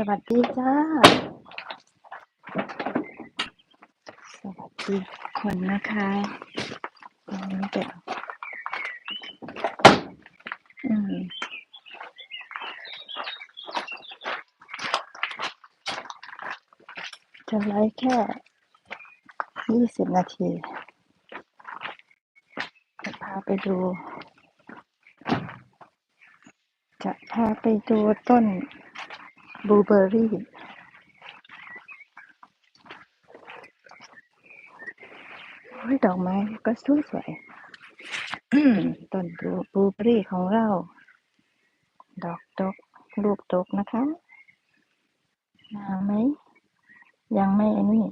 สวัสดีจ้า สวัสดีคนนะคะวันนี้จะอืมจะไลฟ์แค่ยี่สิบนาทีจะพาไปดู จะพาไปดูต้น บลูเบอร์รี่โอ้ยดอกไม้ก็สวยสวยๆต้นบลูบลูเบอร์รี่ของเรา ดอกดกลูกดกนะคะมาไหม ยังไม่อันนี้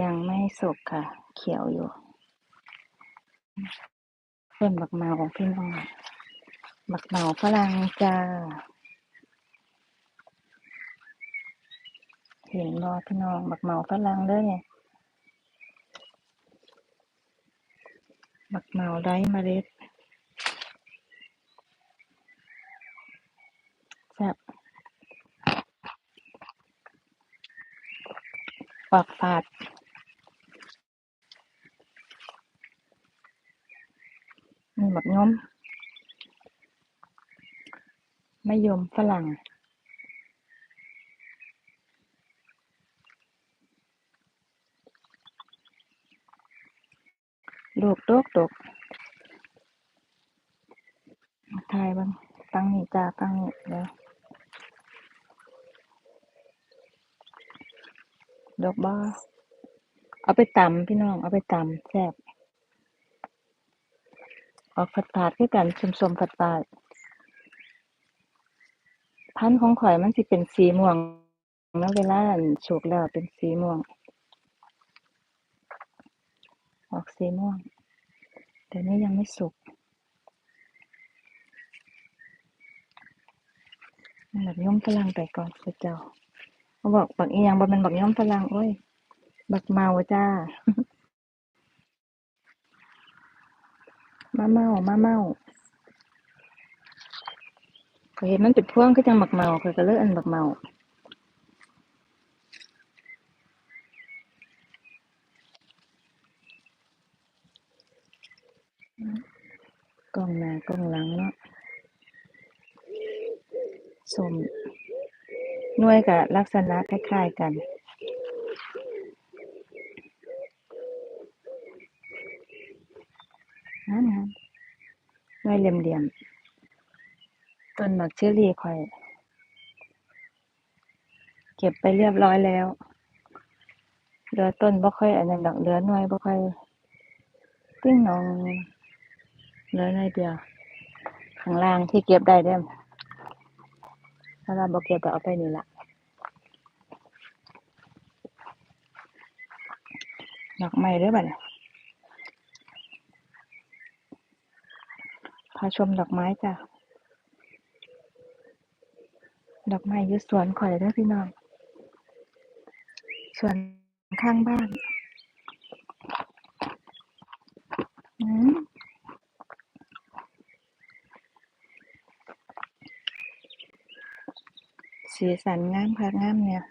ยังไม่สุกค่ะ เขียวอยู่ ต้นบักมาของพี่น้อง บักเมาฝรั่งจ้า เห็นบอพี่น้องบักเมาฝรั่งเด้อเนี่ยบักเมาไร้เมล็ดแซ่บปากฝาดนี่บักย้อม มะยมฝรั่งลูกดกดกทายบ้างตั้งนี่จ้าตั้งนี่เดี๋ยวดอกบ้าเอาไปตำพี่น้อง เอาไปตำแซ่บออกผัดผาดคือกันสมๆผัดผาด พันธุ์ของข่อยมันสิเป็นสีม่วงแล้วเวลาอั่นสุกแล้วเป็นสีม่วง ออกสีม่วง แต่นี่ยังไม่สุกมันบักย่อมฝรั่งไปก่อนพระเจ้าเขาบอกบักอีหยังบ่แม่นบักย่อมฝรั่งโอ้ย บักเมาจ้า มาเมามาเมา ข้อยเห็นมันเป็นพวงคือจังบักเมาข้อยก็เลยเอิ้นบักเมา กล้องหน้ากล้องหลังเนาะ ส้ม หน่วยก็ลักษณะคล้ายๆกันนั่นน่ะหน่วยเหลี่ยมๆ ต้นบักเชอรี่ข้อย เก็บไปเรียบร้อยแล้วเหลือต้นบ่ค่อยอันนั้นดอกเหลือหน่วยบ่ค่อยติ้งหนองเหลือหน่อยเดียวข้างล่างที่เก็บได้เด้อถ้าเราบ่เก็บก็เอาไปนี่ละดอกไม้เด้อบัดนี้พาชมดอกไม้จ้ะ ดอกไม้อยู่สวนข่อยเด้อพี่น้อง สวนข้างบ้านอืมสีสันงามคักงามเนี่ย